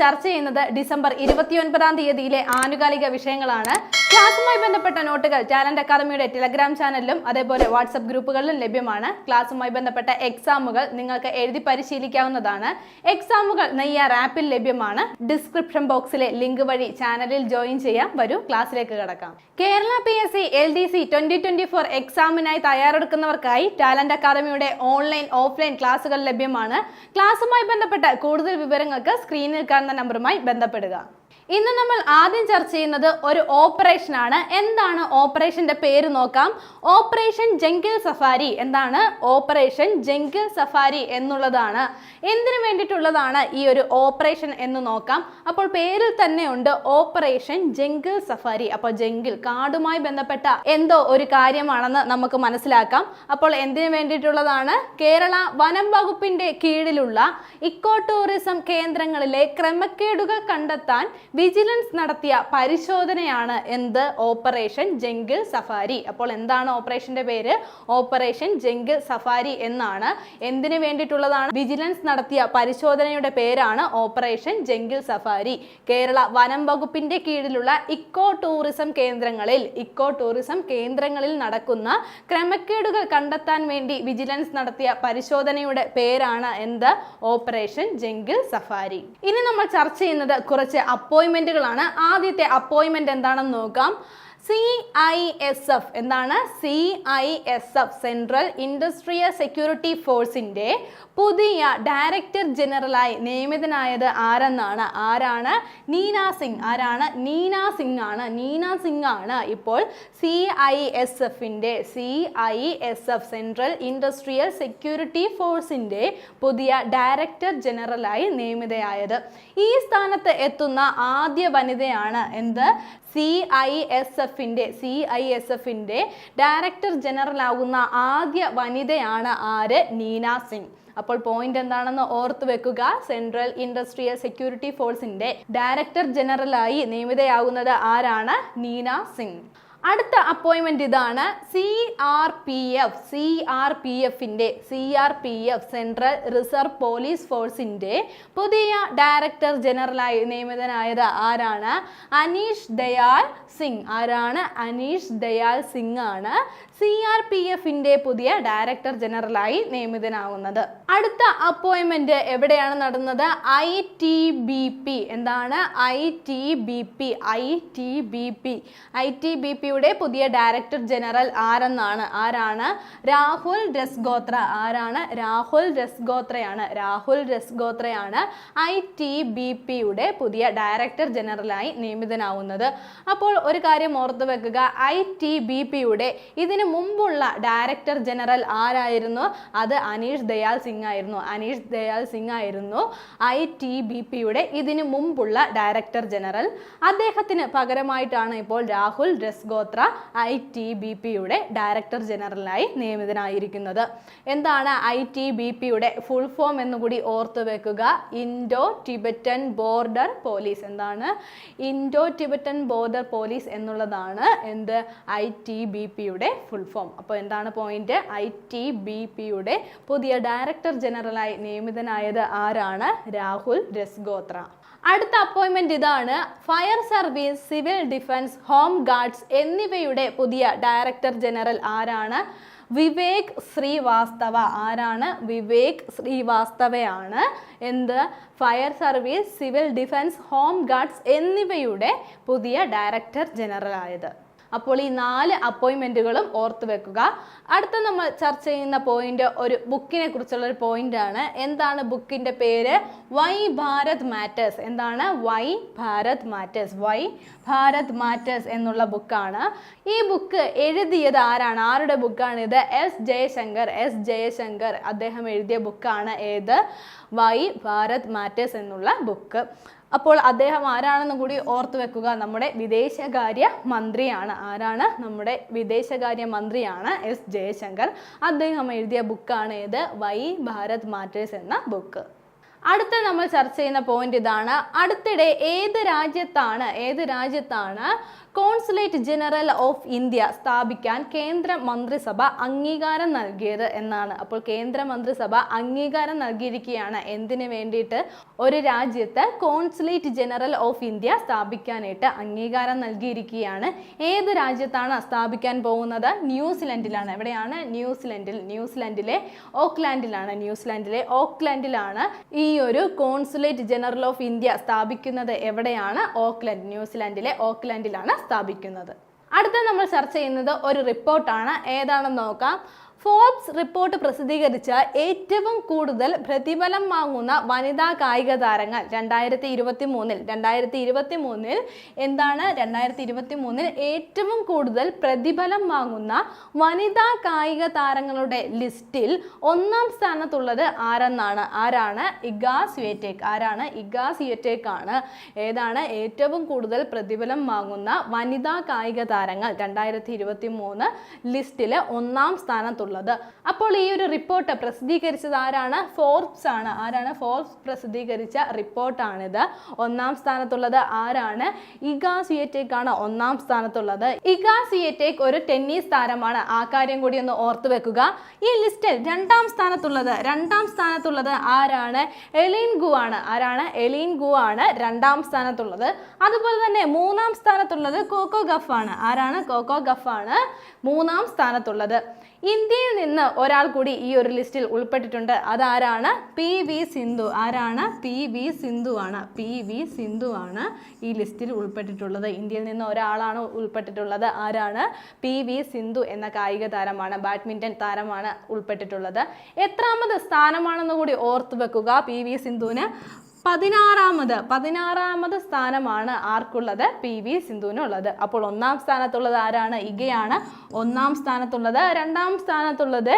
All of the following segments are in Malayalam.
ചർച്ച ചെയ്യുന്നത് ഡിസംബർ ഇരുപത്തിയൊൻപതാം തീയതിയിലെ ആനുകാലിക വിഷയങ്ങളാണ്. ക്ലാസ്സുമായി ബന്ധപ്പെട്ട നോട്ടുകൾ ടാലന്റ് അക്കാദമിയുടെ ടെലഗ്രാം ചാനലിലും അതേപോലെ വാട്സപ്പ് ഗ്രൂപ്പുകളിലും ലഭ്യമാണ്. ക്ലാസ്സുമായി ബന്ധപ്പെട്ട എക്സാമുകൾ നിങ്ങൾക്ക് എഴുതി പരിശീലിക്കാവുന്നതാണ്. എക്സാമുകൾ നെയ്യാർ ആപ്പിൽ ലഭ്യമാണ്. ഡിസ്ക്രിപ്ഷൻ ബോക്സിലെ ലിങ്ക് വഴി ചാനലിൽ ജോയിൻ ചെയ്യാം. വരൂ ക്ലാസ്സിലേക്ക് കടക്കാം. Kerala P S C L D C twenty twenty four എക്സാമിനായി തയ്യാറെടുക്കുന്നവർക്കായി ടാലന്റ് അക്കാദമിയുടെ ഓൺലൈൻ ഓഫ്ലൈൻ ക്ലാസ്സുകൾ ലഭ്യമാണ്. ക്ലാസ്സുമായി ബന്ധപ്പെട്ട കൂടുതൽ വിവരങ്ങൾക്ക് സ്ക്രീനിൽ കാണുന്ന നമ്പറുമായി ബന്ധപ്പെടുക ഇന്ന് നമ്മൾ ആദ്യം ചർച്ച ചെയ്യുന്നത് ഒരു ഓപ്പറേഷൻ ആണ്. എന്താണ് ഓപ്പറേഷന്റെ പേര് നോക്കാം. ഓപ്പറേഷൻ ജംഗിൾ സഫാരി എന്താണ്? ഓപ്പറേഷൻ ജംഗിൾ സഫാരി എന്നുള്ളതാണ്. എന്തിനു വേണ്ടിയിട്ടുള്ളതാണ് ഈ ഒരു ഓപ്പറേഷൻ എന്ന് നോക്കാം. അപ്പോൾ പേരിൽ തന്നെ ഉണ്ട് ഓപ്പറേഷൻ ജംഗിൾ സഫാരി അപ്പോൾ ജംഗിൾ കാടുമായി ബന്ധപ്പെട്ട എന്തോ ഒരു കാര്യമാണെന്ന് നമുക്ക് മനസ്സിലാക്കാം. അപ്പോൾ എന്തിനു വേണ്ടിയിട്ടുള്ളതാണ്? കേരള വനം വകുപ്പിന്റെ കീഴിലുള്ള ഇക്കോ ടൂറിസം കേന്ദ്രങ്ങളിലെ ക്രമക്കേടുകൾ കണ്ടെത്താൻ വിജിലൻസ് നടത്തിയ പരിശോധനയാണ് എന്ത്? Operation jungle safari. അപ്പോൾ എന്താണ് ഓപ്പറേഷന്റെ പേര്? ഓപ്പറേഷൻ ജംഗിൾ സഫാരി എന്നാണ്. എന്തിനു വേണ്ടിയിട്ടുള്ളതാണ്? വിജിലൻസ് നടത്തിയ പരിശോധനയുടെ പേരാണ് ഓപ്പറേഷൻ ജംഗിൾ സഫാരി. കേരള വനം വകുപ്പിന്റെ കീഴിലുള്ള ഇക്കോ ടൂറിസം കേന്ദ്രങ്ങളിൽ ഇക്കോ ടൂറിസം കേന്ദ്രങ്ങളിൽ നടക്കുന്ന ക്രമക്കേടുകൾ കണ്ടെത്താൻ വേണ്ടി വിജിലൻസ് നടത്തിയ പരിശോധനയുടെ പേരാണ് എന്ത്? Operation jungle safari. ഇനി നമ്മൾ ചർച്ച ചെയ്യുന്നത് കുറച്ച് അപ്പോയിന്റ്മെന്റുകളാണ് ആദ്യത്തെ അപ്പോയിന്റ്മെന്റ് എന്താണെന്ന് നോക്കാം. സി ഐ എസ് എഫ് എന്താണ്? C I S F central industrial security ഫോഴ്സിന്റെ പുതിയ ഡയറക്ടർ ജനറലായി നിയമിതനായത് ആരെന്നാണ്? ആരാണ്? നീന സിംഗ്. ആരാണ്? നീന സിംഗ് ആണ്. നീന സിംഗ് ആണ് ഇപ്പോൾ സി ഐ എസ് എഫിന്റെ C I S F central industrial security ഫോഴ്സിന്റെ പുതിയ ഡയറക്ടർ ജനറലായി നിയമിതയായത്. ഈ സ്ഥാനത്ത് എത്തുന്ന ആദ്യ വനിതയാണ് എന്ത്? സി ഐ എസ് എഫിന്റെ സി ഐ എസ് എഫിന്റെ ഡയറക്ടർ ജനറൽ ആകുന്ന ആദ്യ വനിതയാണ് ആര്? നീന സിംഗ്. അപ്പോൾ പോയിന്റ് എന്താണെന്ന് ഓർത്ത് വെക്കുക. സെൻട്രൽ ഇൻഡസ്ട്രിയൽ സെക്യൂരിറ്റി ഫോഴ്സിന്റെ ഡയറക്ടർ ജനറലായി നിയമിതയാകുന്നത് ആരാണ്? നീന സിംഗ്. അടുത്ത അപ്പോയിൻമെന്റ് ഇതാണ് C R P F C R P എഫിന്റെ C R P F central reserve police ഫോഴ്സിന്റെ പുതിയ ഡയറക്ടർ ജനറലായി നിയമിതനായത് ആരാണ്? അനീഷ് ദയാൽ സിംഗ്. ആരാണ്? അനീഷ് ദയാൽ സിംഗ് ആണ് സി ആർ പി എഫിന്റെ പുതിയ ഡയറക്ടർ ജനറലായി നിയമിതനാവുന്നത്. അടുത്ത അപ്പോയിൻമെന്റ് എവിടെയാണ് നടന്നത്? ഐ ടി ബി പി എന്താണ്? I T B P I T B P I T B പിയുടെ പുതിയ ഡയറക്ടർ ജനറൽ ആരെന്നാണ്? ആരാണ്? രാഹുൽ രസ്ഗോത്ര. ആരാണ്? രാഹുൽ രസ്ഗോത്രയാണ്. രാഹുൽ രസ്ഗോത്രയാണ് ഐ ടി ബി പിയുടെ പുതിയ ഡയറക്ടർ ജനറലായി നിയമിതനാവുന്നത്. അപ്പോൾ ഒരു കാര്യം ഓർത്തു വെക്കുക. ഐ ടി ബി പിയുടെ ഇതിനു മുമ്പുള്ള ഡയറക്ടർ ജനറൽ ആരായിരുന്നു? അത് അനീഷ് ദയാൽ സിംഗ് ആയിരുന്നു അനീഷ് ദയാൽ സിംഗ് ആയിരുന്നു ഐ ടി ബി പിയുടെ ഇതിനു മുമ്പുള്ള ഡയറക്ടർ ജനറൽ. അദ്ദേഹത്തിന് പകരമായിട്ടാണ് ഇപ്പോൾ Rahul Rasgotra I T B പിയുടെ ഡയറക്ടർ ജനറലായി നിയമിതനായിരിക്കുന്നത്. എന്താണ് ഐ ടി ബി പിയുടെ ഫുൾ ഫോം എന്നുകൂടി ഓർത്തു വെക്കുക. Indo Tibetan border police. എന്താണ്? ഇൻഡോ ടിബറ്റൻ ബോർഡർ പോലീസ് എന്നുള്ളതാണ് എന്ത്? ഐ ടി ബി പിയുടെ ഫുൾ ഫോം. അപ്പോൾ എന്താണ് പോയിന്റ്? ഐ ടി ബി പിയുടെ പുതിയ ഡയറക്ടർ ജനറലായി നിയമിതനായത് ആരാണ്? രാഹുൽ രസ്ഗോത്ര. അടുത്ത അപ്പോയിൻമെന്റ് ഇതാണ്. Fire service civil defence home guards എന്നിവയുടെ പുതിയ ഡയറക്ടർ ജനറൽ ആരാണ്? വിവേക് ശ്രീവാസ്തവ. ആരാണ്? വിവേക് ശ്രീവാസ്തവയാണ്. എന്ത്? Fire service civil defence home guards എന്നിവയുടെ പുതിയ ഡയറക്ടർ ജനറൽ ആയത്. അപ്പോൾ ഈ നാല് അപ്പോയിൻമെന്റുകളും ഓർത്ത് വെക്കുക. അടുത്ത നമ്മൾ ചർച്ച ചെയ്യുന്ന പോയിന്റ് ഒരു ബുക്കിനെ കുറിച്ചുള്ള ഒരു പോയിന്റ് ആണ് എന്താണ് ബുക്കിന്റെ പേര്? Why Bharat matters. എന്താണ്? Why Bharat matters. Why Bharat matters എന്നുള്ള ബുക്കാണ്. ഈ ബുക്ക് എഴുതിയത് ആരാണ്? ആരുടെ ബുക്കാണ് ഇത്? എസ് ജയശങ്കർ. എസ് ജയശങ്കർ അദ്ദേഹം എഴുതിയ ബുക്കാണ് ഏത്? വൈ ഭാരത് മാറ്റേഴ്സ് എന്നുള്ള ബുക്ക്. അപ്പോൾ അദ്ദേഹം ആരാണെന്ന് കൂടി ഓർത്തു വെക്കുക. നമ്മുടെ വിദേശകാര്യ മന്ത്രിയാണ്. ആരാണ്? നമ്മുടെ വിദേശകാര്യ മന്ത്രിയാണ് എസ് ജയശങ്കർ. അദ്ദേഹം എഴുതിയ ബുക്കാണ് ഏത്? വൈ ഭാരത് മാറ്റേഴ്സ് എന്ന ബുക്ക് അടുത്ത നമ്മൾ ചർച്ച ചെയ്യുന്ന പോയിന്റ് ഇതാണ്. അടുത്തിടെ ഏത് രാജ്യത്താണ്? ഏത് രാജ്യത്താണ് കോൺസുലേറ്റ് ജനറൽ ഓഫ് ഇന്ത്യ സ്ഥാപിക്കാൻ കേന്ദ്ര മന്ത്രിസഭ അംഗീകാരം നൽകിയത് എന്നാണ്. അപ്പോൾ കേന്ദ്ര മന്ത്രിസഭ അംഗീകാരം നൽകിയിരിക്കുകയാണ്. എന്തിനു വേണ്ടിയിട്ട്? ഒരു രാജ്യത്ത് കോൺസുലേറ്റ് ജനറൽ ഓഫ് ഇന്ത്യ സ്ഥാപിക്കാനായിട്ട് അംഗീകാരം നൽകിയിരിക്കുകയാണ്. ഏത് രാജ്യത്താണ് സ്ഥാപിക്കാൻ പോകുന്നത്? ന്യൂസിലൻഡിലാണ്. എവിടെയാണ്? ന്യൂസിലൻഡിൽ. ന്യൂസിലൻഡിലെ ഓക്ലാൻഡിലാണ്. ന്യൂസിലൻഡിലെ ഓക്ലാൻഡിലാണ് ഈ ഒരു കോൺസുലേറ്റ് ജനറൽ ഓഫ് ഇന്ത്യ സ്ഥാപിക്കുന്നത്. എവിടെയാണ്? ഓക്ലൻഡ്. ന്യൂസിലൻഡിലെ ഓക്ലാൻഡിലാണ് സ്ഥാപിക്കുന്നത്. അടുത്ത നമ്മൾ ചർച്ച ചെയ്യുന്നത് ഒരു റിപ്പോർട്ടാണ്. ഏതാണെന്ന് നോക്കാം. ഫോർബ്സ് റിപ്പോർട്ട് പ്രസിദ്ധീകരിച്ച ഏറ്റവും കൂടുതൽ പ്രതിഫലം വാങ്ങുന്ന വനിതാ കായിക താരങ്ങൾ രണ്ടായിരത്തി ഇരുപത്തി മൂന്നിൽ രണ്ടായിരത്തി ഇരുപത്തി മൂന്നിൽ എന്താണ്? രണ്ടായിരത്തി ഇരുപത്തി മൂന്നിൽ ഏറ്റവും കൂടുതൽ പ്രതിഫലം വാങ്ങുന്ന വനിതാ കായിക താരങ്ങളുടെ ലിസ്റ്റിൽ ഒന്നാം സ്ഥാനത്തുള്ളത് ആരെന്നാണ്? ആരാണ്? ഇഗാ സ്വേറ്റേക്ക് ആരാണ്? ഇഗാ സ്വേറ്റേക്ക് ആണ് ഏതാണ് ഏറ്റവും കൂടുതൽ പ്രതിഫലം വാങ്ങുന്ന വനിതാ കായിക താരങ്ങൾ? രണ്ടായിരത്തി ഇരുപത്തി മൂന്ന് ലിസ്റ്റിൽ ഒന്നാം സ്ഥാനത്തുള്ളത് അപ്പോൾ ഈ ഒരു റിപ്പോർട്ട് പ്രസിദ്ധീകരിച്ചത് ആരാണ്? ഫോർബ്സ് ആണ്. ആരാണ്? ഫോർബ്സ് പ്രസിദ്ധീകരിച്ച റിപ്പോർട്ടാണിത് ഒന്നാം സ്ഥാനത്തുള്ളത് ആരാണ്? ഇഗാ സിയറ്റേക്ക് ആണ് ഒന്നാം സ്ഥാനത്തുള്ളത്. ഇഗാ സിയറ്റേക്ക് ഒരു ടെന്നീസ് താരമാണ്. ആ കാര്യം കൂടി ഒന്ന് ഓർത്തു വെക്കുക. ഈ ലിസ്റ്റിൽ രണ്ടാം സ്ഥാനത്തുള്ളത് രണ്ടാം സ്ഥാനത്തുള്ളത് ആരാണ്? എലീൻ ഗു ആണ്. ആരാണ്? എലീൻ ഗു ആണ് രണ്ടാം സ്ഥാനത്തുള്ളത്. അതുപോലെ തന്നെ മൂന്നാം സ്ഥാനത്തുള്ളത് കോക്കോ ഗഫ് ആണ്. ആരാണ്? കോക്കോ ഗഫ് ആണ് മൂന്നാം സ്ഥാനത്തുള്ളത്. ഇന്ത്യയിൽ നിന്ന് ഒരാൾ കൂടി ഈ ഒരു ലിസ്റ്റിൽ ഉൾപ്പെട്ടിട്ടുണ്ട്. അതാരാണ്? P V Sindhu. ആരാണ്? പി വി സിന്ധു ആണ്. പി വി സിന്ധു ആണ് ഈ ലിസ്റ്റിൽ ഉൾപ്പെട്ടിട്ടുള്ളത്. ഇന്ത്യയിൽ നിന്ന് ഒരാളാണ് ഉൾപ്പെട്ടിട്ടുള്ളത്. ആരാണ്? പി വി സിന്ധു എന്ന കായിക താരമാണ് ബാഡ്മിന്റൺ താരമാണ് ഉൾപ്പെട്ടിട്ടുള്ളത്. എത്രാമത് സ്ഥാനമാണെന്ന് കൂടി ഓർത്തു വെക്കുക. പി വി സിന്ധുവിന് പതിനാറാമത് പതിനാറാമത് സ്ഥാനമാണ് ആർക്കുള്ളത്? പി വി സിന്ധുവിനുള്ളത്. അപ്പോൾ ഒന്നാം സ്ഥാനത്തുള്ളത് ആരാണ്? ഇഗയാണ്. ഒന്നാം സ്ഥാനത്തുള്ളത് രണ്ടാം സ്ഥാനത്തുള്ളത്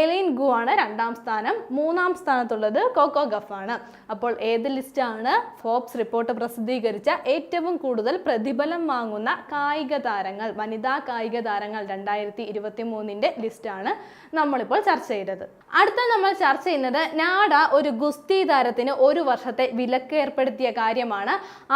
എലീൻ ഗു ആണ്. രണ്ടാം സ്ഥാനം. മൂന്നാം സ്ഥാനത്തുള്ളത് കോക്കോ ഗഫ് ആണ്. അപ്പോൾ ഏത് ലിസ്റ്റാണ് ഫോബ്സ് റിപ്പോർട്ട് പ്രസിദ്ധീകരിച്ച ഏറ്റവും കൂടുതൽ പ്രതിഫലം വാങ്ങുന്ന കായിക താരങ്ങൾ വനിതാ കായിക താരങ്ങൾ രണ്ടായിരത്തി ഇരുപത്തി മൂന്നിന്റെ ലിസ്റ്റാണ് നമ്മളിപ്പോൾ ചർച്ച ചെയ്തത്. അടുത്ത നമ്മൾ ചർച്ച ചെയ്യുന്നത് നാഡ ഒരു ഗുസ്തി താരത്തിന് ഒരു വർഷത്തെ വിലക്ക് ഏർപ്പെടുത്തിയ കാര്യമാണ്.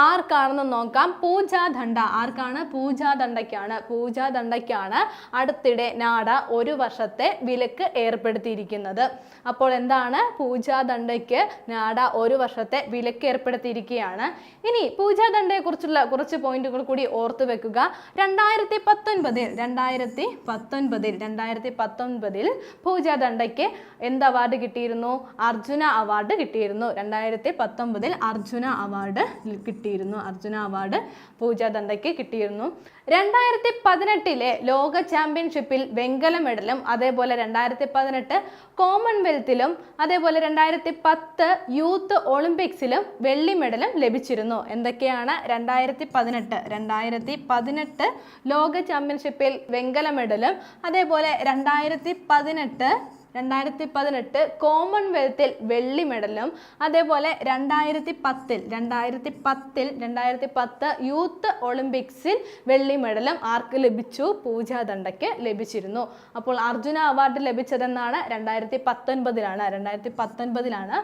ആർക്കാണെന്ന് നോക്കാം. പൂജാദണ്ഡ ആർക്കാണ്? പൂജാദണ്ഡയ്ക്കാണ് ദണ്ഡയ്ക്കാണ് പൂജാ ദണ്ഡയ്ക്കാണ് അടുത്തിടെ നാട ഒരു വർഷത്തെ വിലക്ക് ഏർപ്പെടുത്തിയിരിക്കുന്നത്. അപ്പോൾ എന്താണ്? പൂജാദണ്ഡയ്ക്ക് ദണ്ഡയ്ക്ക് നാട ഒരു വർഷത്തെ വിലക്ക് ഏർപ്പെടുത്തിയിരിക്കുകയാണ്. ഇനി പൂജാദണ്ഡയെക്കുറിച്ചുള്ള ദണ്ഡയെ കുറിച്ചുള്ള കുറച്ച് പോയിന്റുകൾ കൂടി ഓർത്തു വെക്കുക. രണ്ടായിരത്തി പത്തൊൻപതിൽ രണ്ടായിരത്തി പത്തൊൻപതിൽ രണ്ടായിരത്തി പത്തൊൻപതിൽ പൂജാദണ്ഡയ്ക്ക് എന്ത് അവാർഡ് കിട്ടിയിരുന്നു? അർജുന അവാർഡ് കിട്ടിയിരുന്നു. രണ്ടായിരത്തി പത്തൊമ്പതിൽ അർജുന അവാർഡ് കിട്ടിയിരുന്നു. അർജുന അവാർഡ് പൂജ ദണ്ഡയ്ക്ക് കിട്ടിയിരുന്നു. രണ്ടായിരത്തി പതിനെട്ടിലെ ലോക ചാമ്പ്യൻഷിപ്പിൽ വെങ്കല മെഡലും അതേപോലെ രണ്ടായിരത്തി പതിനെട്ട് കോമൺവെൽത്തിലും അതേപോലെ രണ്ടായിരത്തി പത്ത് യൂത്ത് ഒളിമ്പിക്സിലും വെള്ളി മെഡലും ലഭിച്ചിരുന്നു. എന്തൊക്കെയാണ് രണ്ടായിരത്തി പതിനെട്ട് രണ്ടായിരത്തി പതിനെട്ട് ലോക ചാമ്പ്യൻഷിപ്പിൽ വെങ്കല മെഡലും അതേപോലെ രണ്ടായിരത്തി പതിനെട്ട് രണ്ടായിരത്തി പതിനെട്ട് കോമൺവെൽത്തിൽ വെള്ളി മെഡലും അതേപോലെ രണ്ടായിരത്തി പത്തിൽ രണ്ടായിരത്തി പത്തിൽ രണ്ടായിരത്തി പത്ത് യൂത്ത് ഒളിമ്പിക്സിൽ വെള്ളി മെഡലും ആർക്ക് ലഭിച്ചു? പൂജ ദണ്ഡയ്ക്ക് ലഭിച്ചിരുന്നു. അപ്പോൾ അർജുന അവാർഡ് ലഭിച്ചതെന്നാണ് രണ്ടായിരത്തി പത്തൊൻപതിലാണ് രണ്ടായിരത്തി പത്തൊൻപതിലാണ്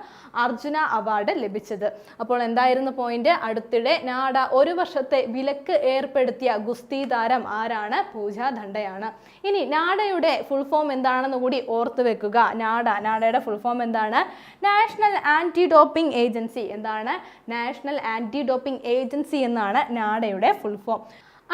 അർജുന അവാർഡ് ലഭിച്ചത്. അപ്പോൾ എന്തായിരുന്നു പോയിന്റ് അടുത്തിടെ നാട ഒരു വർഷത്തെ വിലക്ക് ഏർപ്പെടുത്തിയ ഗുസ്തി താരം ആരാണ്? പൂജ ദണ്ഡയാണ്. ഇനി നാടയുടെ ഫുൾ ഫോം എന്താണെന്ന് കൂടി ഓർത്തു വെക്കുക നാഡ നാഡയുടെ ഫുൾ ഫോം എന്താണ്? നാഷണൽ ആന്റി ഡോപ്പിംഗ് ഏജൻസി എന്താണ്? നാഷണൽ ആന്റി ഡോപ്പിംഗ് ഏജൻസി എന്നാണ് നാഡയുടെ ഫുൾ ഫോം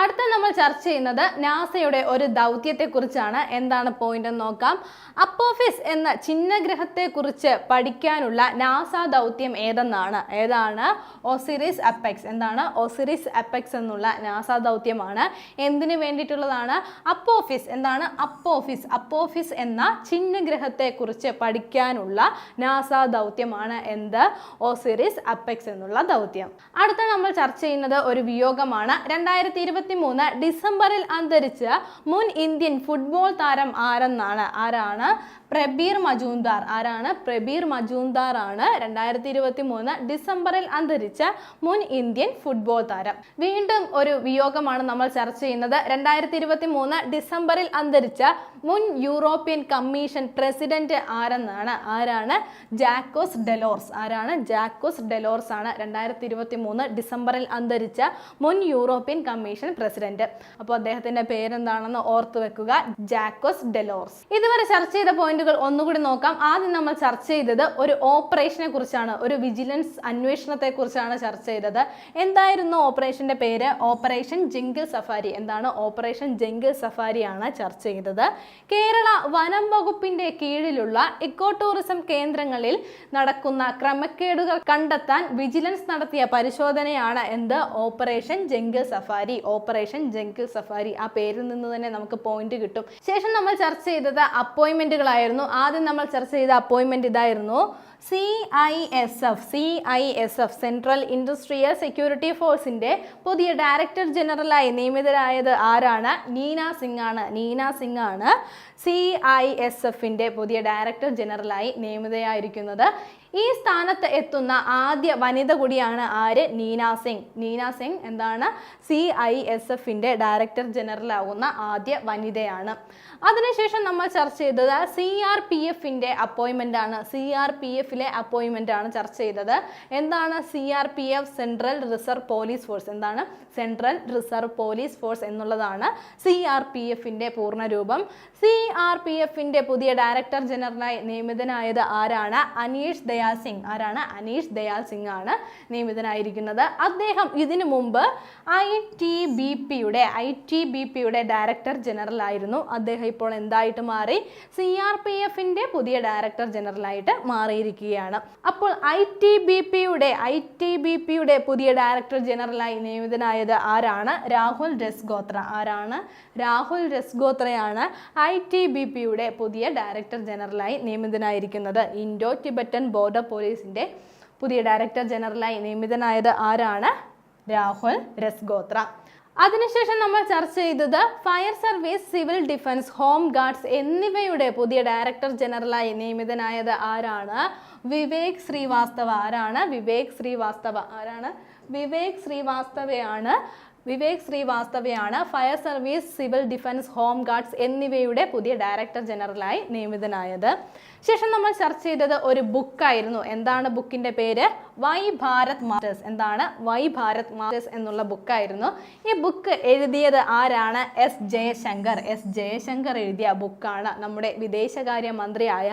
അടുത്ത നമ്മൾ ചർച്ച ചെയ്യുന്നത് നാസയുടെ ഒരു ദൗത്യത്തെക്കുറിച്ചാണ്. എന്താണ് പോയിന്റ് എന്ന് നോക്കാം. അപ്പോഫിസ് എന്ന ചിഹ്നഗ്രഹത്തെക്കുറിച്ച് പഠിക്കാനുള്ള നാസ ദൗത്യം ഏതെന്നാണ്? ഏതാണ്? Osiris Apex. എന്താണ്? ഒസിറിസ് അപ്പെക്സ് എന്നുള്ള നാസ ദൗത്യമാണ്. എന്തിനു വേണ്ടിയിട്ടുള്ളതാണ്? അപ്പോഫിസ് എന്താണ്? അപ്പോഫിസ്. അപ്പോഫിസ് എന്ന ചിഹ്നഗ്രഹത്തെക്കുറിച്ച് പഠിക്കാനുള്ള നാസ ദൗത്യമാണ് എന്ത്? ഒസിറിസ് അപ്പെക്സ് എന്നുള്ള ദൗത്യം. അടുത്ത നമ്മൾ ചർച്ച ചെയ്യുന്നത് ഒരു വിയോഗമാണ്. രണ്ടായിരത്തി ഇരുപത്തി മൂന്ന് ഡിസംബറിൽ അന്തരിച്ച മുൻ ഇന്ത്യൻ ഫുട്ബോൾ താരം ആരെന്നാണ്? ആരാണ്? പ്രബീർ മജൂംദാർ. ആരാണ്? പ്രബീർ മജൂംദാർ ആണ് രണ്ടായിരത്തി ഇരുപത്തി മൂന്ന് ഡിസംബറിൽ അന്തരിച്ച മുൻ ഇന്ത്യൻ ഫുട്ബോൾ താരം. വീണ്ടും ഒരു വിയോഗമാണ് നമ്മൾ ചർച്ച ചെയ്യുന്നത്. രണ്ടായിരത്തി ഇരുപത്തി മൂന്ന് ഡിസംബറിൽ അന്തരിച്ച മുൻ യൂറോപ്യൻ കമ്മീഷൻ പ്രസിഡന്റ് ആരെന്നാണ്? ആരാണ്? Jacques Delors. ആരാണ്? ജാക്കോസ് ഡെലോർസ് ആണ് രണ്ടായിരത്തി ഇരുപത്തി മൂന്ന് ഡിസംബറിൽ അന്തരിച്ച മുൻ യൂറോപ്യൻ കമ്മീഷൻ പ്രസിഡന്റ്. അപ്പോൾ അദ്ദേഹത്തിന്റെ പേരെന്താണെന്ന് ഓർത്തു വെക്കുക. Jacques Delors. ഇതുവരെ ചർച്ച ചെയ്ത പോയിന്റുകൾ ഒന്നുകൂടി നോക്കാം. ആദ്യം നമ്മൾ ചർച്ച ചെയ്തത് ഒരു ഓപ്പറേഷനെ കുറിച്ചാണ് ഒരു വിജിലൻസ് അന്വേഷണത്തെ കുറിച്ചാണ് ചർച്ച ചെയ്തത്. എന്തായിരുന്നു ഓപ്പറേഷന്റെ പേര്? Operation jungle safari. എന്താണ് ഓപ്പറേഷൻ ജംഗിൾ സഫാരി ആണ് ചർച്ച ചെയ്തത്. കേരള വനം വകുപ്പിന്റെ കീഴിലുള്ള ഇക്കോ ടൂറിസം കേന്ദ്രങ്ങളിൽ നടക്കുന്ന ക്രമക്കേടുകൾ കണ്ടെത്താൻ വിജിലൻസ് നടത്തിയ പരിശോധനയാണ് എന്ത്? Operation jungle safari. Operation jungle safari. ആ പേരിൽ നിന്ന് തന്നെ നമുക്ക് പോയിന്റ് കിട്ടും. ശേഷം നമ്മൾ ചർച്ച ചെയ്തത് അപ്പോയിന്റ്മെന്റുകളായിരുന്നു ആദ്യം നമ്മൾ ചർച്ച ചെയ്ത അപ്പോയിന്റ്മെന്റ് ഇതായിരുന്നു. C I S F C I S F central industrial security ഫോഴ്സിന്റെ പുതിയ ഡയറക്ടർ ജനറലായി നിയമിതരായത് ആരാണ്? നീന സിംഗ് ആണ്. നീന സിംഗ് ആണ് സി ഐ എസ് എഫിന്റെ പുതിയ ഡയറക്ടർ ജനറലായി നിയമിതയായിരിക്കുന്നത്. ഈ സ്ഥാനത്ത് എത്തുന്ന ആദ്യ വനിത കൂടിയാണ് ആര്? നീന സിംഗ്. നീന സിംഗ് എന്താണ്? സി ഐ എസ് എഫിന്റെ ഡയറക്ടർ ജനറൽ ആകുന്ന ആദ്യ വനിതയാണ്. അതിനുശേഷം നമ്മൾ ചർച്ച ചെയ്തത് സി ആർ പി എഫിന്റെ അപ്പോയിൻമെന്റ് ആണ്. സി ആർ പി എഫിലെ അപ്പോയിൻമെന്റ് ആണ് ചർച്ച ചെയ്തത്. എന്താണ് C R P F central reserve police force എന്താണ്? സെൻട്രൽ റിസർവ് പോലീസ് ഫോഴ്സ് എന്നുള്ളതാണ് സി ആർ പി എഫിന്റെ പൂർണരൂപം. സി ആർ പി എഫിന്റെ പുതിയ ഡയറക്ടർ ജനറലായി നിയമിതനായത് ആരാണ്? അനീഷ് ദയാൽ സിംഗ്. ആരാണ്? അനീഷ് ദയാൽ സിംഗ് ആണ് നിയമിതനായിരിക്കുന്നത്. അദ്ദേഹം ഇതിനു മുമ്പ് ഐ ടി ബി പിയുടെ ഐ ടി ബി പിയുടെ ഡയറക്ടർ ജനറൽ ആയിരുന്നു. അദ്ദേഹം ഇപ്പോൾ എന്തായിട്ട് മാറി? സി ആർ പി എഫിന്റെ പുതിയ ഡയറക്ടർ ജനറൽ ആയിട്ട് മാറിയിരിക്കുകയാണ്. അപ്പോൾ ഐ ടി ബി പിയുടെ ഐ ടി ബി പിയുടെ പുതിയ ഡയറക്ടർ ജനറലായി നിയമിതനായത് ആരാണ്? രാഹുൽ രസ്ഗോത്ര ആരാണ്? രാഹുൽ രസ്ഗോത്രയാണ് ഐ ടി ബി പിയുടെ പുതിയ ഡയറക്ടർ ജനറലായി നിയമിതനായിരിക്കുന്നത്. ഇൻഡോ ടിബറ്റൻ ബോർഡർ പോലീസിന്റെ പുതിയ ഡയറക്ടർ ജനറലായി നിയമിതനായത് ആരാണ്? രാഹുൽ രസ്ഗോത്ര. അതിനുശേഷം നമ്മൾ ചർച്ച ചെയ്തത് fire service civil defence home guards എന്നിവയുടെ പുതിയ ഡയറക്ടർ ജനറലായി നിയമിതനായത് ആരാണ്? വിവേക് ശ്രീവാസ്തവ. ആരാണ്? വിവേക് ശ്രീവാസ്തവ. ആരാണ്? വിവേക് ശ്രീവാസ്തവയാണ് Vivek ശ്രീവാസ്തവയാണ് fire service civil defence home guards എന്നിവയുടെ പുതിയ ഡയറക്ടർ ജനറലായി നിയമിതനായത്. ശേഷം നമ്മൾ ചർച്ച ചെയ്തത് ഒരു ബുക്കായിരുന്നു. എന്താണ് ബുക്കിന്റെ പേര്? Why Bharat masters. എന്താണ് വൈ ഭാരത് മാസ്റ്റേഴ്സ് എന്നുള്ള ബുക്കായിരുന്നു. ഈ ബുക്ക് എഴുതിയത് ആരാണ്? എസ് ജയശങ്കർ. എസ് ജയശങ്കർ എഴുതിയ ബുക്കാണ് നമ്മുടെ വിദേശകാര്യ മന്ത്രിയായ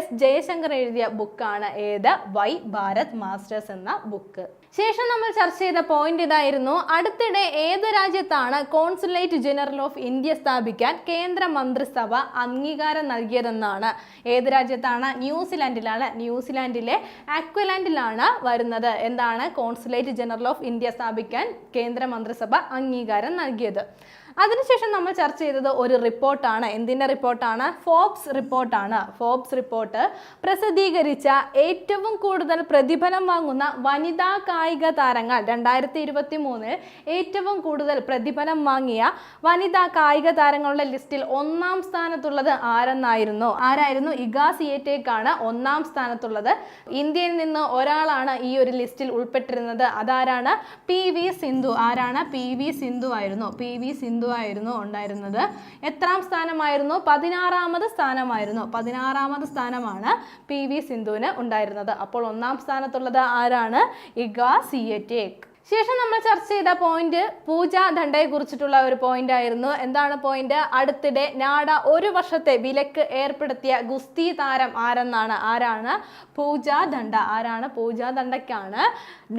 എസ് ജയശങ്കർ എഴുതിയ ബുക്കാണ്. ഏത്? വൈ ഭാരത് മാസ്റ്റേഴ്സ് എന്ന ബുക്ക്. ശേഷം നമ്മൾ ചർച്ച ചെയ്ത പോയിന്റ് ഇതായിരുന്നു. അടുത്തിടെ ഏത് രാജ്യത്താണ് കോൺസുലേറ്റ് ജനറൽ ഓഫ് ഇന്ത്യ സ്ഥാപിക്കാൻ കേന്ദ്ര മന്ത്രിസഭ അംഗീകാരം നൽകിയതെന്നാണ്. ഏത് രാജ്യത്താണ്? ന്യൂസിലാൻഡിലാണ്. ന്യൂസിലാൻഡിലെ അക്വലാൻഡിലാണ് വരുന്നത്. എന്താണ് കോൺസുലേറ്റ് ജനറൽ ഓഫ് ഇന്ത്യ സ്ഥാപിക്കാൻ കേന്ദ്ര മന്ത്രിസഭ അംഗീകാരം നൽകിയത്? അതിനുശേഷം നമ്മൾ ചർച്ച ചെയ്തത് ഒരു റിപ്പോർട്ടാണ്. എന്തിന്റെ റിപ്പോർട്ടാണ്? ഫോബ്സ് റിപ്പോർട്ടാണ്. ഫോബ്സ് റിപ്പോർട്ട് പ്രസിദ്ധീകരിച്ച ഏറ്റവും കൂടുതൽ പ്രതിഫലം വാങ്ങുന്ന വനിതാ കായിക താരങ്ങൾ. രണ്ടായിരത്തി ഇരുപത്തി മൂന്നിൽ ഏറ്റവും കൂടുതൽ പ്രതിഫലം വാങ്ങിയ വനിതാ കായിക താരങ്ങളുടെ ലിസ്റ്റിൽ ഒന്നാം സ്ഥാനത്തുള്ളത് ആരെന്നായിരുന്നു? ആരായിരുന്നു? ഇഗാ സിയേറ്റേക്കാണ് ഒന്നാം സ്ഥാനത്തുള്ളത്. ഇന്ത്യയിൽ നിന്ന് ഒരാളാണ് ഈ ഒരു ലിസ്റ്റിൽ ഉൾപ്പെട്ടിരുന്നത്. അതാരാണ്? P V Sindhu. ആരാണ്? പി വി സിന്ധു ആയിരുന്നു. പി വി സിന്ധു ആയിരുന്നു ഉണ്ടായിരുന്നത്. എത്രാം സ്ഥാനമായിരുന്നു? പതിനാറാമത് സ്ഥാനമായിരുന്നു. പതിനാറാമത് സ്ഥാനമാണ് പി വി സിന്ധുവിന് ഉണ്ടായിരുന്നത്. അപ്പോൾ ഒന്നാം സ്ഥാനത്തുള്ളത് ആരാണ്? ഇഗ സിയറ്റേക്ക് ശേഷം നമ്മൾ ചർച്ച ചെയ്ത പോയിന്റ് പൂജ ദണ്ഡയെ കുറിച്ചിട്ടുള്ള ഒരു പോയിന്റ് ആയിരുന്നു. എന്താണ് പോയിന്റ് അടുത്തിടെ നാട ഒരു വർഷത്തെ വിലക്ക് ഏർപ്പെടുത്തിയ ഗുസ്തി താരം ആരെന്നാണ്? ആരാണ്? പൂജ ദണ്ഡ. ആരാണ് പൂജ ദണ്ഡയ്ക്കാണ്?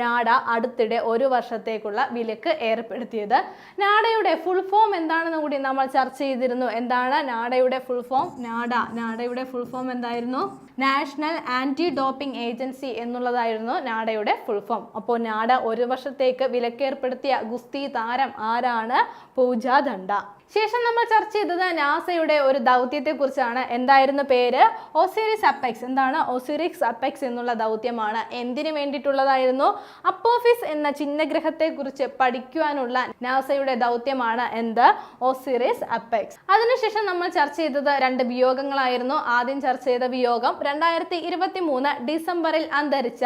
നാഡ അടുത്തിടെ ഒരു വർഷത്തേക്കുള്ള വിലക്ക് ഏർപ്പെടുത്തിയത്. നാഡയുടെ ഫുൾ ഫോം എന്താണെന്ന് കൂടി നമ്മൾ ചർച്ച ചെയ്തിരുന്നു. എന്താണ് നാഡയുടെ ഫുൾ ഫോം നാഡ നാഡയുടെ ഫുൾ ഫോം എന്തായിരുന്നു? നാഷണൽ ആന്റി ഡോപ്പിംഗ് ഏജൻസി എന്നുള്ളതായിരുന്നു നാഡയുടെ ഫുൾ ഫോം അപ്പോൾ നാഡ ഒരു വർഷത്തേക്ക് വിലക്കേർപ്പെടുത്തിയ ഗുസ്തി താരം ആരാണ്? പൂജ ദണ്ഡ ശേഷം നമ്മൾ ചർച്ച ചെയ്തത് നാസയുടെ ഒരു ദൗത്യത്തെ കുറിച്ചാണ് എന്തായിരുന്നു പേര്? ഒസിറിക്സ് അപ്പെക്സ് എന്താണ്? ഒസിറിക്സ് അപ്പെക്സ് എന്നുള്ള ദൗത്യമാണ്. എന്തിനു വേണ്ടിയിട്ടുള്ളതായിരുന്നു? അപ്പോഫിസ് എന്ന ചിഹ്നഗ്രഹത്തെ കുറിച്ച് പഠിക്കുവാനുള്ള നാസയുടെ ദൗത്യമാണ് എന്ത്? OSIRIS APEX. അതിനുശേഷം നമ്മൾ ചർച്ച ചെയ്തത് രണ്ട് വിയോഗങ്ങളായിരുന്നു. ആദ്യം ചർച്ച ചെയ്ത വിയോഗം രണ്ടായിരത്തി ഇരുപത്തി മൂന്ന് ഡിസംബറിൽ അന്തരിച്ച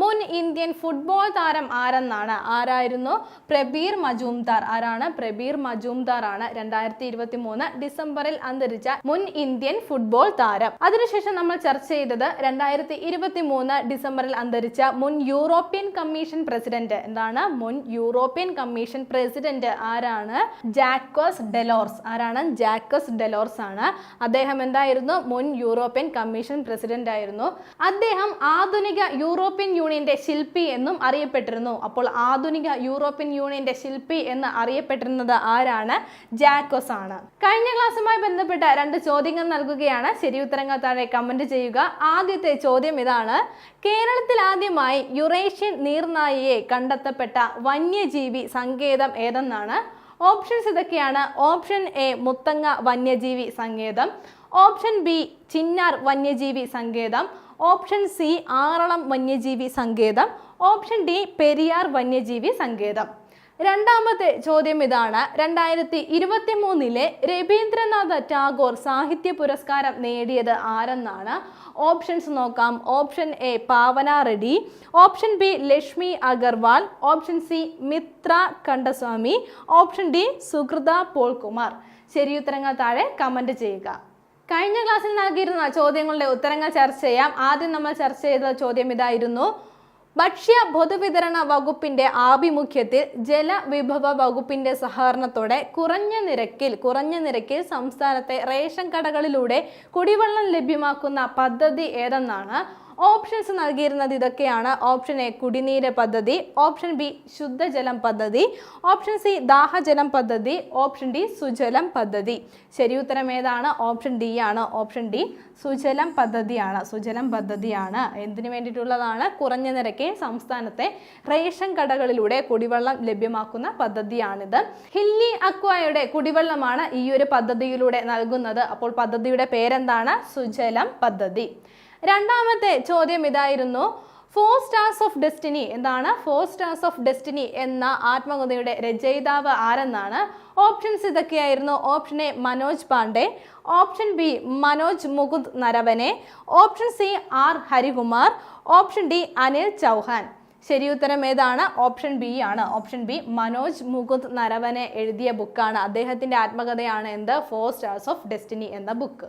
മുൻ ഇന്ത്യൻ ഫുട്ബോൾ താരം ആരെന്നാണ്? ആരായിരുന്നു? പ്രബീർ മജൂംദാർ. ആരാണ്? പ്രബീർ മജൂംദാർ ആണ് രണ്ടായിരത്തി ഇരുപത്തി മൂന്ന് ഡിസംബറിൽ അന്തരിച്ച മുൻ ഇന്ത്യൻ ഫുട്ബോൾ താരം. അതിനുശേഷം നമ്മൾ ചർച്ച ചെയ്തത് രണ്ടായിരത്തി ഇരുപത്തി മൂന്ന് ഡിസംബറിൽ അന്തരിച്ച മുൻ യൂറോപ്യൻ കമ്മീഷൻ പ്രസിഡന്റ് എന്താണ്? മുൻ യൂറോപ്യൻ കമ്മീഷൻ പ്രസിഡന്റ് ആരാണ്? ജാക്കോസ് ഡെലോർസ് ആരാണ്? ജാക്കോസ് ഡെലോർസ് ആണ്. അദ്ദേഹം എന്തായിരുന്നു? മുൻ യൂറോപ്യൻ കമ്മീഷൻ പ്രസിഡന്റ് ആയിരുന്നു. അദ്ദേഹം ആധുനിക യൂറോപ്യൻ യൂണിയന്റെ ശില്പി എന്നും അറിയപ്പെട്ടിരുന്നു. അപ്പോൾ ആധുനിക യൂറോപ്യൻ യൂണിയന്റെ ശില്പി എന്ന് അറിയപ്പെട്ടിരുന്നത് ആരാണ്? ജാക്കോസ് ആണ്. കഴിഞ്ഞ ക്ലാസ്സുമായി ബന്ധപ്പെട്ട രണ്ട് ചോദ്യങ്ങൾ നൽകുകയാണ്. ശരി ഉത്തരങ്ങൾ താഴെ കമന്റ് ചെയ്യുക. ആദ്യത്തെ ചോദ്യം ഇതാണ്. കേരളത്തിൽ ആദ്യമായി യുറേഷ്യൻ നീർനായയെ കണ്ടെത്തപ്പെട്ട വന്യജീവി സങ്കേതം ഏതെന്നാണ്? ഓപ്ഷൻസ് ഇതൊക്കെയാണ്. ഓപ്ഷൻ എ മുത്തങ്ങ വന്യജീവി സങ്കേതം. ഓപ്ഷൻ ബി ചിന്നാർ വന്യജീവി സങ്കേതം. ഓപ്ഷൻ സി ആറളം വന്യജീവി സങ്കേതം. ഓപ്ഷൻ ഡി പെരിയാർ വന്യജീവി സങ്കേതം. രണ്ടാമത്തെ ചോദ്യം ഇതാണ്. രണ്ടായിരത്തി ഇരുപത്തി മൂന്നിലെ രവീന്ദ്രനാഥ ടാഗോർ സാഹിത്യ പുരസ്കാരം നേടിയത് ആരെന്നാണ്? ഓപ്ഷൻസ് നോക്കാം. Option A Pavana Reddy. Option B Lakshmi Agarwal. Option C Mitra Kandaswamy. Option D Suhrita Polkumar. ശരിയുത്തരങ്ങൾ താഴെ കമന്റ് ചെയ്യുക. കഴിഞ്ഞ ക്ലാസ്സിൽ നൽകിയിരുന്ന ചോദ്യങ്ങളുടെ ഉത്തരങ്ങൾ ചർച്ച ചെയ്യാം. ആദ്യം നമ്മൾ ചർച്ച ചെയ്ത ചോദ്യം ഇതായിരുന്നു. ഭക്ഷ്യ പൊതുവിതരണ വകുപ്പിന്റെ ആഭിമുഖ്യത്തിൽ ജലവിഭവ വകുപ്പിന്റെ സഹകരണത്തോടെ കുറഞ്ഞ നിരക്കിൽ കുറഞ്ഞ നിരക്കിൽ സംസ്ഥാനത്തെ റേഷൻ കടകളിലൂടെ കുടിവെള്ളം ലഭ്യമാക്കുന്ന പദ്ധതി ഏതെന്നാണ് ഓപ്ഷൻസ് നൽകിയിരുന്നത് ഇതൊക്കെയാണ്. ഓപ്ഷൻ എ കുടിനീര പദ്ധതി. ഓപ്ഷൻ ബി ശുദ്ധജലം പദ്ധതി. ഓപ്ഷൻ സി ദാഹജലം പദ്ധതി. ഓപ്ഷൻ ഡി സുജലം പദ്ധതി. ശരി ഉത്തരം ഏതാണ്? ഓപ്ഷൻ ഡി ആണ്. ഓപ്ഷൻ ഡി സുജലം പദ്ധതിയാണ്. സുജലം പദ്ധതിയാണ്. എന്തിനു വേണ്ടിയിട്ടുള്ളതാണ്? കുറഞ്ഞ നിരക്കിൽ സംസ്ഥാനത്തെ റേഷൻ കടകളിലൂടെ കുടിവെള്ളം ലഭ്യമാക്കുന്ന പദ്ധതിയാണിത്. ഹില്ലി അക്വായുടെ കുടിവെള്ളമാണ് ഈ ഒരു പദ്ധതിയിലൂടെ നൽകുന്നത്. അപ്പോൾ പദ്ധതിയുടെ പേരെന്താണ്? സുജലം പദ്ധതി. രണ്ടാമത്തെ ചോദ്യം ഇതായിരുന്നു ഫോർ സ്റ്റാർസ് ഓഫ് ഡെസ്റ്റിനി എന്താണ്? ഫോർ സ്റ്റാർസ് ഓഫ് ഡെസ്റ്റിനി എന്ന ആത്മകഥയുടെ രചയിതാവ് ആരെന്നാണ്? ഓപ്ഷൻസ് ഇതൊക്കെയായിരുന്നു. Option A Manoj Pande. Option B Manoj Mukund Naravane. Option C R Harikumar. Option D Anil Chauhan. ശരി ഉത്തരം ഏതാണ്? ഓപ്ഷൻ ബി ആണ്. ഓപ്ഷൻ ബി മനോജ് മുകുന്ദ് നരവനെ എഴുതിയ ബുക്കാണ് അദ്ദേഹത്തിന്റെ ആത്മകഥയാണ് എന്ത്? ഫോർ സ്റ്റാർസ് ഓഫ് ഡെസ്റ്റിനി എന്ന ബുക്ക്